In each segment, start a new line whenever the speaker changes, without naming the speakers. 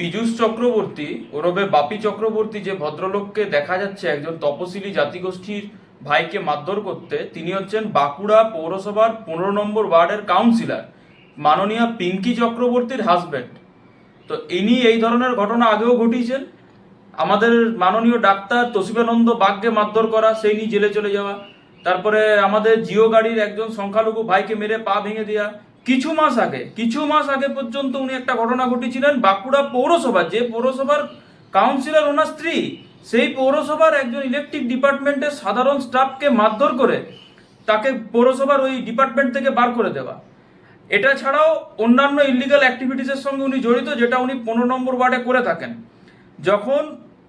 পীযূষ চক্রবর্তী ওরবে বাপি চক্রবর্তী যে ভদ্রলোককে দেখা যাচ্ছে একজন তপশিলি জাতিগোষ্ঠীর ভাইকে মারধর করতে, তিনি হচ্ছেন বাঁকুড়া পৌরসভার পনেরো নম্বর ওয়ার্ডের কাউন্সিলর, মাননীয়া পিঙ্কি চক্রবর্তীর হাজব্যান্ড। তো ইনি এই ধরনের ঘটনা আগেও ঘটিয়েছেন। আমাদের মাননীয় ডাক্তার তসিবানন্দ বাগকে মারধর করা, সেই নিয়ে জেলে চলে যাওয়া। তারপরে আমাদের জিও গাড়ির একজন সংখ্যালঘু ভাইকে মেরে পা ভেঙে দেওয়া কিছু মাস আগে, কিছু মাস আগে পর্যন্ত উনি একটা ঘটনা ঘটিয়েছিলেন বাঁকুড়া পৌরসভা যে পৌরসভার কাউন্সিলর ওনার স্ত্রী, সেই পৌরসভার একজন ইলেকট্রিক ডিপার্টমেন্টের সাধারণ স্টাফকে মারধর করে তাকে পৌরসভার ওই ডিপার্টমেন্ট থেকে বার করে দেওয়া। এটা ছাড়াও অন্যান্য ইলিগাল অ্যাক্টিভিটিসের সঙ্গে উনি জড়িত, যেটা উনি পনেরো নম্বর ওয়ার্ডে করে থাকেন। যখন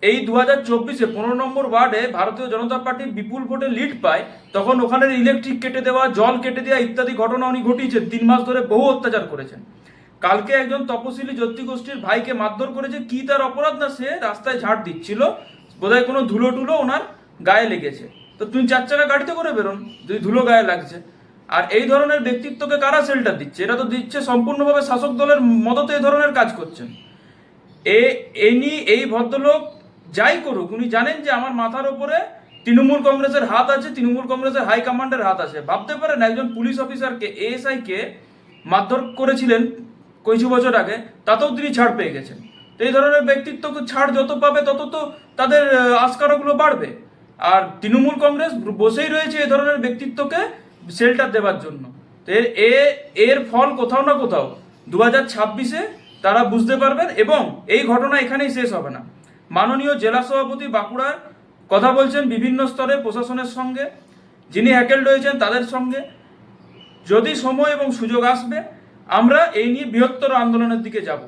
এই দু হাজার চব্বিশে পনেরো নম্বর ওয়ার্ডে ভারতীয় জনতা পার্টি বিপুল ভোটে লিড পায়, তখন ওখানের ইলেকট্রিক কেটে দেওয়া, জল কেটে দেওয়া ইত্যাদি ঘটনা উনি ঘটিয়েছেন তিন মাস ধরে বহু অত্যাচার করেছেন। কালকে একজন তপশিলি জ্যোতি গোষ্ঠীর ভাইকে মারধর করেছে। কি তার অপরাধ না সে? রাস্তায় ঝাড় দিচ্ছিল। বোধহয় কোনো ধুলো টুলো ওনার গায়ে লেগেছে। তো তুমি চার চাকা গাড়িতে করে বেরোন, যদি ধুলো গায়ে লাগছে। আর এই ধরনের ব্যক্তিত্বকে কারা শেল্টার দিচ্ছে? এটা তো দিচ্ছে সম্পূর্ণভাবে শাসক দলের মদতে এই ধরনের কাজ করছেন। এ এনি এই ভদ্রলোক যাই করুক, উনি জানেন যে আমার মাথার ওপরে তৃণমূল কংগ্রেসের হাত আছে, তৃণমূল কংগ্রেসের হাইকমান্ডের হাত আছে। ভাবতে পারেন একজন পুলিশ অফিসারকে এএসআই কে মারধর করেছিলেন কিছু বছর আগে, তাতেও তিনি ছাড় পেয়ে গেছেন। তো এই ধরনের ব্যক্তিত্বকে ছাড় যত পাবে, তত তো তাদের আস্কারাগুলো বাড়বে। আর তৃণমূল কংগ্রেস বসেই রয়েছে এই ধরনের ব্যক্তিত্বকে শেল্টার দেওয়ার জন্য। তো এর, এ- এর ফল কোথাও না কোথাও দু হাজার ছাব্বিশে তারা বুঝতে পারবেন এবং এই ঘটনা এখানেই শেষ হবে না। মাননীয় জেলা সভাপতি বাঁকুড়ার কথা বলছেন বিভিন্ন স্তরে প্রশাসনের সঙ্গে, যিনি হ্যাকেল রয়েছেন তাদের সঙ্গে। যদি সময় এবং সুযোগ আসবে, আমরা এই নিয়ে বৃহত্তর আন্দোলনের দিকে যাব।